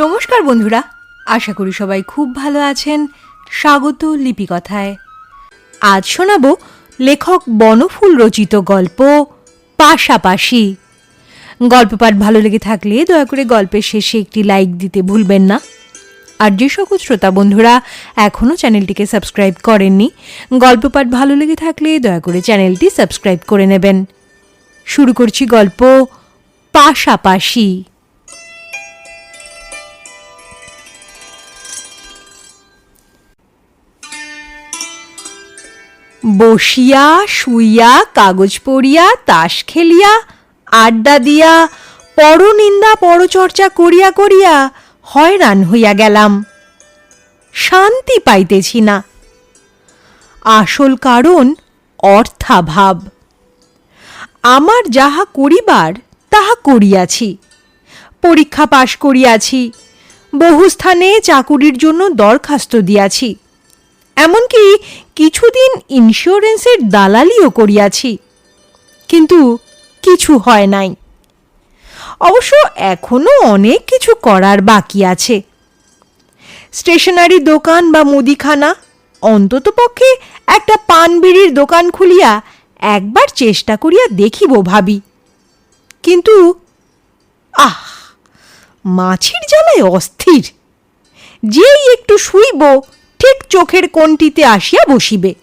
নমস্কার বন্ধুরা, আশা করি সবাই খুব ভালো আছেন। স্বাগত লিপিকথায়। আজ শোনাব লেখক বনফুল রচিত গল্প পাশাপাশি। গল্প পাঠ ভালো লেগে থাকলে দয়া করে গল্পের শেষে একটি লাইক দিতে ভুলবেন না। আর যে সকল শ্রোতা বন্ধুরা এখনও চ্যানেলটিকে সাবস্ক্রাইব করেননি, গল্প পাঠ ভালো লেগে থাকলে দয়া করে চ্যানেলটি সাবস্ক্রাইব করে নেবেন। শুরু করছি গল্প পাশাপাশি। বসিয়া, শুইয়া, কাগজ পড়িয়া, তাস খেলিয়া, আড্ডা দিয়া, পরনিন্দা পরচর্চা করিয়া করিয়া হয়রান হইয়া গেলাম। শান্তি পাইতেছি না। আসল কারণ অর্থাভাব। আমার যাহা করিবার, তাহা করিয়াছি। পরীক্ষা পাশ করিয়াছি। বহু স্থানে চাকুরির জন্য দরখাস্ত দিয়াছি। এমনকি কিছুদিন ইন্স্যুরেন্সের দালালিও করিয়াছি। কিন্তু কিছু হয় নাই। অবশ্য এখনও অনেক কিছু করার বাকি আছে। স্টেশনারি দোকান বা মুদিখানা অন্ততপক্ষে একটা পান বিড়ির দোকান খুলিয়া একবার চেষ্টা করিয়া দেখিব ভাবি। কিন্তু আহ, মাছির জ্বালায় অস্থির। যেই একটু শুইব ঠিক চোখের কোণটিতে আসিয়া বসিবে।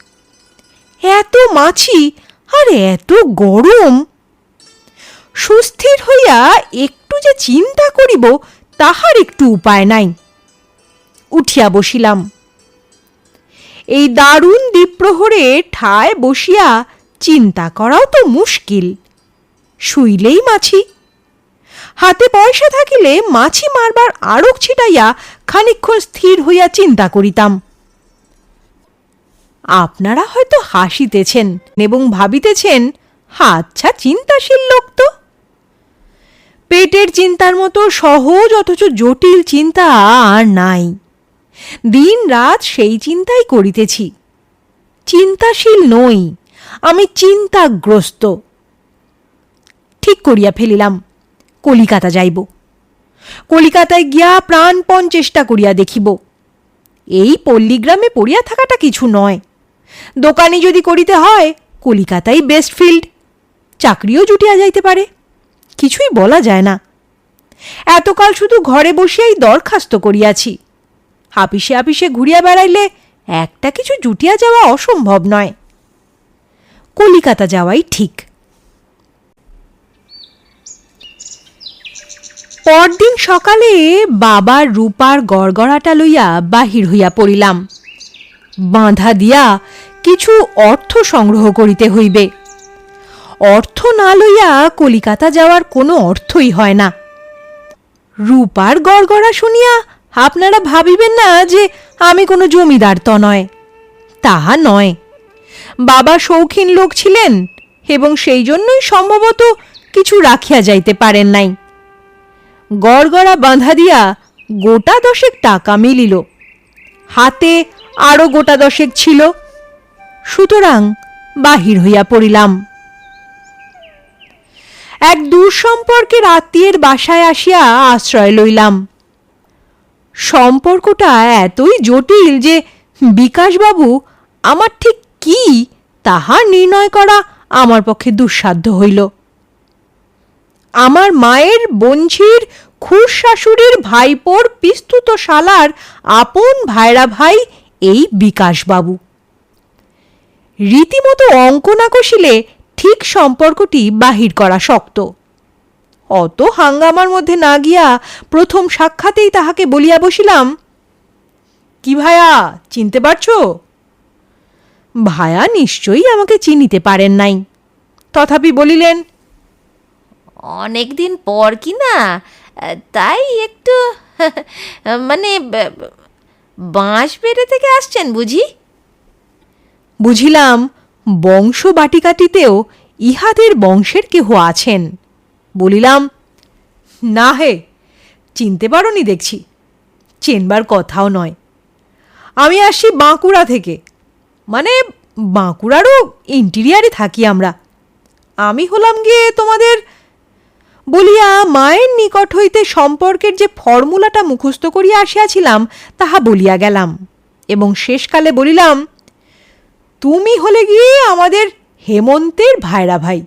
এত মাছি আর এত গরম। সুস্থির হইয়া একটু যে চিন্তা করিব, তাহার একটু উপায় নাই। উঠিয়া বসিলাম। এই দারুণ দ্বীপ্রহরে ঠায় বসিয়া চিন্তা করাও তো মুশকিল। শুইলেই মাছি। হাতে পয়সা থাকিলে মাছি মারবার আড়ক ছিটাইয়া খানিক্ষণ স্থির হইয়া চিন্তা করিতাম। আপনারা হয়তো হাসিতেছেন এবং ভাবিতেছেন আচ্ছা চিন্তাশীল লোক তো। পেটের চিন্তার মতো সহজ অথচ জটিল চিন্তা আর নাই। দিন রাত সেই চিন্তাই করিতেছি। চিন্তাশীল নই, আমি চিন্তাগ্রস্ত। ঠিক করিয়া ফেলিলাম, কলিকাতা যাইব। কলিকাতায় গিয়া প্রাণপণ চেষ্টা করিয়া দেখিব। এই পল্লীগ্রামে পড়িয়া থাকাটা কিছু নয়। দোকানে যদি করিতে হয়, কলিকাতাই বেস্ট ফিল্ড চাকরিও জুটিয়া যাইতে পারে। কিছুই বলা যায় না। এতকাল শুধু ঘরে বসিয়াই দরখাস্ত করিয়াছি। হাপিসে হাপিসে ঘুরিয়া বেড়াইলে একটা কিছু জুটিয়া যাওয়া অসম্ভব নয়। কলিকাতা যাওয়াই ঠিক। পরদিন সকালে বাবার রূপার গড়গড়াটা লইয়া বাহির হইয়া পড়িলাম। বাঁধা দিয়া কিছু অর্থ সংগ্রহ করিতে হইবে। অর্থ না লইয়া কলিকাতা যাওয়ার কোনো অর্থই হয় না। রূপার গড়গড়া শুনিয়া আপনারা ভাবিবেন না যে আমি কোনো জমিদার তো নয়। তাহা নয়। বাবা শৌখিন লোক ছিলেন এবং সেই জন্যই সম্ভবত কিছু রাখিয়া যাইতে পারেন নাই। গড়গড়া বাঁধা দিয়া গোটা দশেক টাকা মিলিল। হাতে আরও গোটা দশেক ছিল। সুতরাং বাহির হইয়া পড়িলাম। এক দূর সম্পর্কের আত্মীয়ের বাসায় আসিয়া আশ্রয় লইলাম। সম্পর্কটা এতই জটিল যে বিকাশবাবু, আমার ঠিক কি তাহা নির্ণয় করা আমার পক্ষে দুঃসাধ্য হইল। আমার মায়ের বঞ্ঝির খুর শাশুড়ির ভাইপোর পিস্তুত শালার আপন ভাইরা ভাই এই বিকাশবাবু। রীতিমতো অঙ্ক না কষিলে ঠিক সম্পর্কটি বাহির করা শক্ত। অত হাঙ্গামার মধ্যে না গিয়া প্রথম সাক্ষাতেই তাহাকে বলিয়া বসিলাম, কি ভায়া, চিনতে পারছ? ভায়া নিশ্চয়ই আমাকে চিনিতে পারেন নাই। তথাপি বলিলেন অনেক দিন পর কি না? তাই একটু মানে বাঁশ বেড়ে থেকে আসছেন বুঝি? বুঝিলাম, বংশ বাটিকাটিতেও ইহাদের বংশের কেহ আছেন। বলিলাম, না হে, চিনতে পারোনি দেখছি, চেনবার কথাও নয়। আমি আসছি বাঁকুড়া থেকে। মানে বাঁকুড়ারও ইন্টিরিয়ারে থাকি আমরা। আমি হলাম গিয়ে তোমাদের বলিয়া মায়ের নিকট হইতে সম্পর্কের যে ফর্মুলাটা মুখস্থ করিয়া আসিয়াছিলাম, তাহা বলিয়া গেলাম এবং শেষকালে বলিলাম, তুমি হলে গিয়ে আমাদের হেমন্তের ভাইরা ভাই।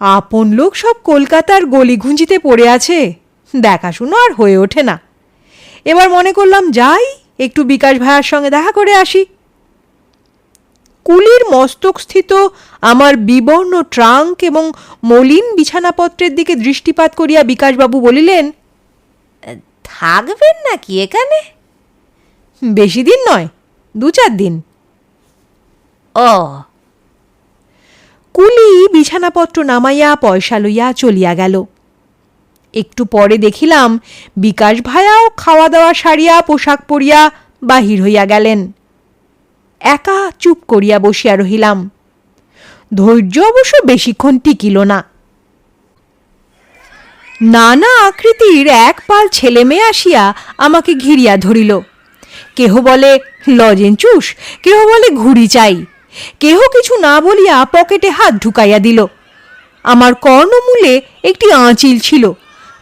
আপন লোক সব কলকাতার গলিঘুঞ্জিতে পড়ে আছে, দেখাশুনো আর হয়ে ওঠে না। এবার মনে করলাম, যাই, একটু বিকাশ ভাইয়ার সঙ্গে দেখা করে আসি। কুলির মস্তকস্থিত আমার বিবর্ণ ট্রাঙ্ক এবং মলিন বিছানাপত্রের দিকে দৃষ্টিপাত করিয়া বিকাশবাবু বলিলেন, থাকবেন নাকি এখানে? বেশি দিন নয় দু চার দিন। ও। কুলি বিছানাপত্র নামাইয়া পয়সা লইয়া চলিয়া গেল। একটু পরে দেখিলাম বিকাশ ভায়াও খাওয়া দাওয়া সারিয়া পোশাক পরিয়া বাহির হইয়া গেলেন। একা চুপ করিয়া বসিয়া রহিলাম। ধৈর্য অবশ্য বেশিক্ষণ টিকিল না। নানা আকৃতির এক পাল ছেলে মেয়ে আসিয়া আমাকে ঘিরিয়া ধরিল। কেহ বলে লজেন চুষ কেহ বলে, ঘুড়ি চাই। কেহ কিছু না বলিয়া পকেটে হাত ঢুকাইয়া দিল। আমার কর্ণমূলে একটি আঁচিল ছিল,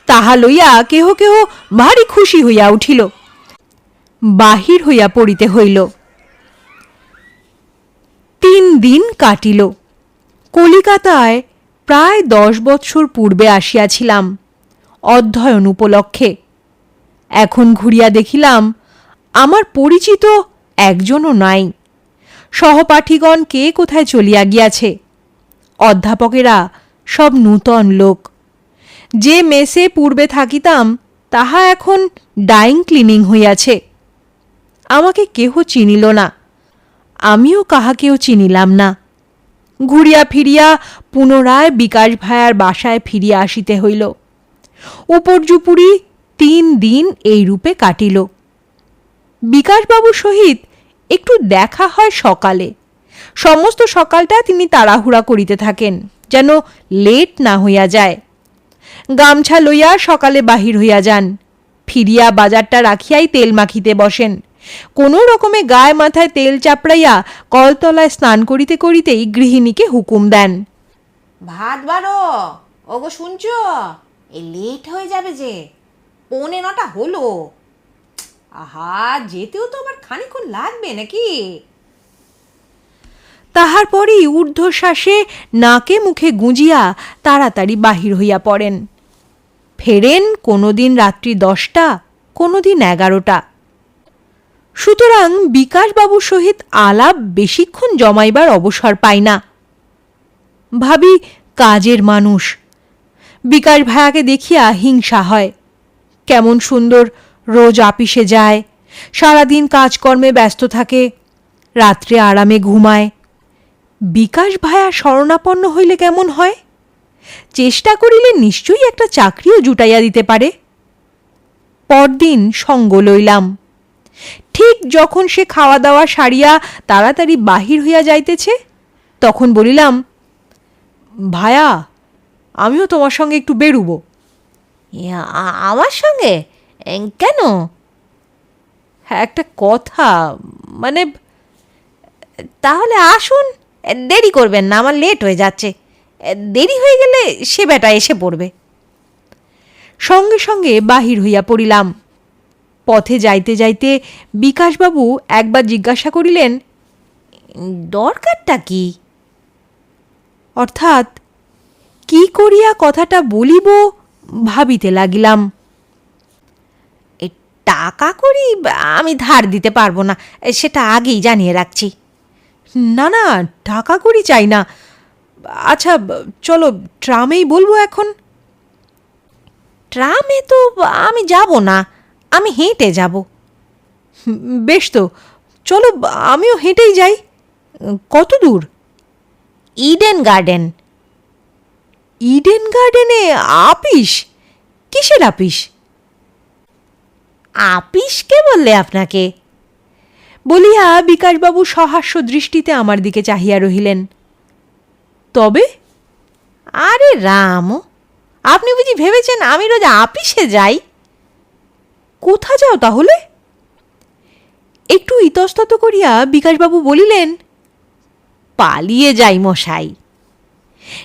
তাহা লইয়া কেহ কেহ ভারী খুশি হইয়া উঠিল। বাহির হইয়া পড়িতে হইল। তিন দিন কাটিল। কলিকাতায় প্রায় দশ বৎসর পূর্বে আসিয়াছিলাম, অধ্যয়ন উপলক্ষে। এখন ঘুরিয়া দেখিলাম, আমার পরিচিত একজনও নাই। সহপাঠীগণ কে কোথায় চলিয়া গিয়াছে? অধ্যাপকেরা সব নূতন লোক। যে মেসে পূর্বে থাকিতাম, তাহা এখন ডাইং ক্লিনিং হইয়াছে। আমাকে কেহ চিনিল না। আমিও কাহাকেও চিনিলাম না। ঘুরিয়া ফিরিয়া পুনরায় বিকাশ ভায়ার বাসায় ফিরিয়া আসিতে হইল। উপর্যুপুরি তিন দিন এই রূপে কাটিল। বিকাশবাবুর সহিত একটু দেখা হয় সকালে। সমস্ত সকালটা তিনি তাড়াহুড়া করিতে থাকেন, যেন লেট না হইয়া যায়। গামছা লইয়া সকালে বাহির হইয়া যান। ফিরিয়া বাজারটা রাখিয়াই তেল মাখিতে বসেন। কোনো রকমে গায়ে মাথায় তেল চাপড়াইয়া কলতলায় স্নান করিতে করিতেই গৃহিণীকে হুকুম দেন। ভাত বারো ওগো শুনছ? এই লেট হয়ে যাবে যে। পৌনে নটা হলো। আহা যেতেও তো আবার খানিক্ষণ লাগবে নাকি? তাহার পরেই ঊর্ধ্বশ্বাসে নাকে মুখে গুঁজিয়া তাড়াতাড়ি বাহির হইয়া পড়েন। ফেরেন কোনোদিন রাত্রি দশটা কোনোদিন এগারোটা। সুতরাং বিকাশবাবুর সহিত আলাপ বেশিক্ষণ জমাইবার অবসর পাই না। ভাবি, কাজের মানুষ। বিকাশ ভায়াকে দেখিয়া হিংসা হয়। কেমন সুন্দর, রোজ আপিসে যায়। সারাদিন কাজকর্মে ব্যস্ত থাকে। রাত্রে আরামে ঘুমায়। বিকাশ ভায়া শরণাপন্ন হইলে কেমন হয়? চেষ্টা করিলে নিশ্চয়ই একটা চাকরিও জুটাইয়া দিতে পারে। পরদিন সঙ্গ লইলাম। ঠিক যখন সে খাওয়া দাওয়া সারিয়া তাড়াতাড়ি বাহির হইয়া যাইতেছে, তখন বলিলাম, ভায়া, আমিও তোমার সঙ্গে একটু বেরুবো। আমার সঙ্গে? কেন? হ্যাঁ একটা কথা মানে তাহলে আসুন, দেরি করবেন না, আমার লেট হয়ে যাচ্ছে। দেরি হয়ে গেলে সে বেটা এসে পড়বে। সঙ্গে সঙ্গে বাহির হইয়া পড়িলাম। পথে যাইতে যাইতে বিকাশবাবু একবার জিজ্ঞাসা করিলেন, দরকারটা কি? অর্থাৎ, কি করিয়া কথাটা বলিব ভাবিতে লাগিলাম। টাকা করি আমি ধার দিতে পারব না, সেটা আগেই জানিয়ে রাখছি। না না, টাকা করি চাই না। আচ্ছা চলো ট্রামেই বলব এখন? ট্রামে তো আমি যাব না। আমি হেঁটে যাব। বেশ তো চলো আমিও হেঁটেই যাই। কত দূর? Eden garden. ইডেন গার্ডেনে আপিস? কিসের আপিস? আপিস কে বললে আপনাকে? বলিয়া বিকাশবাবু সহাস্য দৃষ্টিতে আমার দিকে চাহিয়া রহিলেন। তবে? আরে রাম আপনি বুঝি ভেবেছেন আমি রোজ আপিসে যাই? কোথা যাও তাহলে? একটু ইতস্তত করিয়া বিকাশবাবু বলিলেন, পালিয়ে যাই মশাই।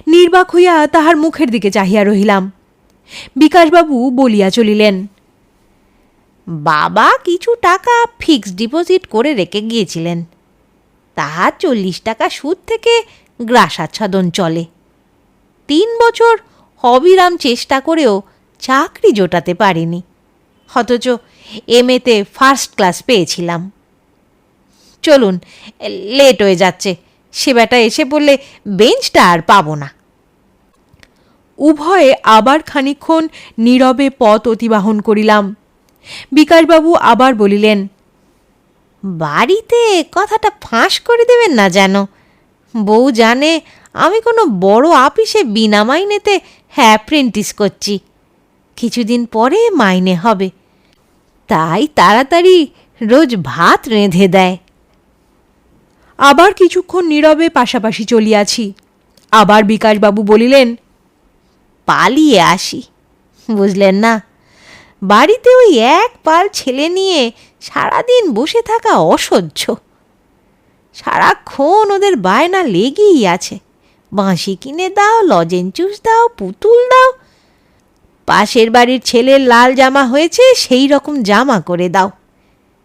নির্বাক হইয়া তাহার মুখের দিকে চাহিয়া রহিলাম। বিকাশবাবু বলিয়া চলিলেন, বাবা কিছু টাকা ফিক্সড ডিপোজিট করে রেখে গিয়েছিলেন। তাহার চল্লিশ টাকা সুদ থেকে গ্রাস আচ্ছাদন চলে। তিন বছর হবিরাম চেষ্টা করেও চাকরি জোটাতে পারিনি। অথচ এমএতে ফার্স্ট ক্লাস পেয়েছিলাম। চলুন লেট হয়ে যাচ্ছে। সে বেটা এসে পড়লে বেঞ্চটা আর পাবো না। উভয়ে আবার খানিক্ষণ নীরবে পথ অতিবাহন করিলাম। বিকাশবাবু আবার বলিলেন, বাড়িতে কথাটা ফাঁস করে দেবেন না যেন। বউ জানে আমি কোনো বড় আপিসে বিনা মাইনেতে অ্যাপ্রেন্টিস করছি। কিছুদিন পরে মাইনে হবে। তাই তাড়াতাড়ি রোজ ভাত রেঁধে দেয়। আবার কিছুক্ষণ নীরবে পাশাপাশি চলিয়াছি। আবার বিকাশবাবু বলিলেন পালিয়ে আসি। বুঝলেন না বাড়িতে ওই এক পাল ছেলে নিয়ে সারাদিন বসে থাকা অসহ্য। সারাক্ষণ ওদের বায়না লেগেই আছে। বাঁশি কিনে দাও লজেঞ্চুস দাও পুতুল দাও পাশের বাড়ির ছেলের লাল জামা হয়েছে, সেই রকম জামা করে দাও।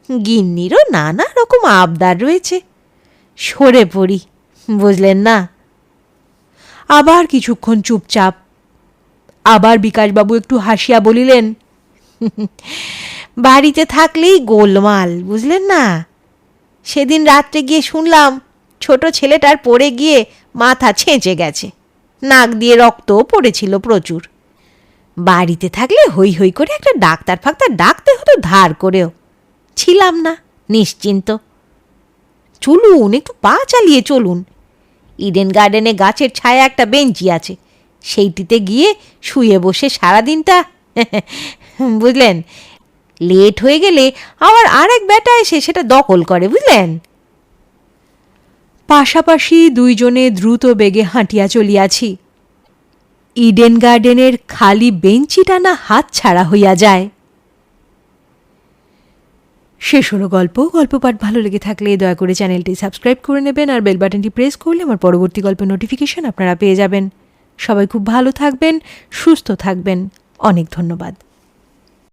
গিন্নিরও নানা রকম আবদার রয়েছে। সরে পড়ি, বুঝলেন না? আবার কিছুক্ষণ চুপচাপ। আবার বিকাশবাবু একটু হাসিয়া বলিলেন, বাড়িতে থাকলেই গোলমাল, বুঝলেন না? সেদিন রাত্রে গিয়ে শুনলাম, ছোট ছেলেটার পড়ে গিয়ে মাথা ছেঁচে গেছে। নাক দিয়ে রক্তও পড়েছিল প্রচুর। বাড়িতে থাকলে হই হই করে একটা ডাক্তার ফাক্তার ডাকতে হতো ধার করেও। ছিলাম না, নিশ্চিন্ত। চলুন, একটু পা চালিয়ে চলুন। ইডেন গার্ডেনে গাছের ছায়া একটা বেঞ্চি আছে। সেইটিতে গিয়ে শুয়ে বসে সারাদিনটা, বুঝলেন? লেট হয়ে গেলে আবার আরেক বেটা এসে সেটা দখল করে, বুঝলেন? পাশাপাশি দুইজনে দ্রুত বেগে হাঁটিয়া চলিয়াছি। ইডেন গার্ডেনের খালি বেঞ্চি টানা হাত ছাড়া হইয়া যায়। শেষ হলো গল্প। গল্প পাঠ ভালো লেগে থাকলে দয়া করে চ্যানেলটি সাবস্ক্রাইব করে নেবেন আর বেল বাটনটি প্রেস করলে আমার পরবর্তী গল্পের নোটিফিকেশন আপনারা পেয়ে যাবেন। সবাই খুব ভালো থাকবেন, সুস্থ থাকবেন। অনেক ধন্যবাদ।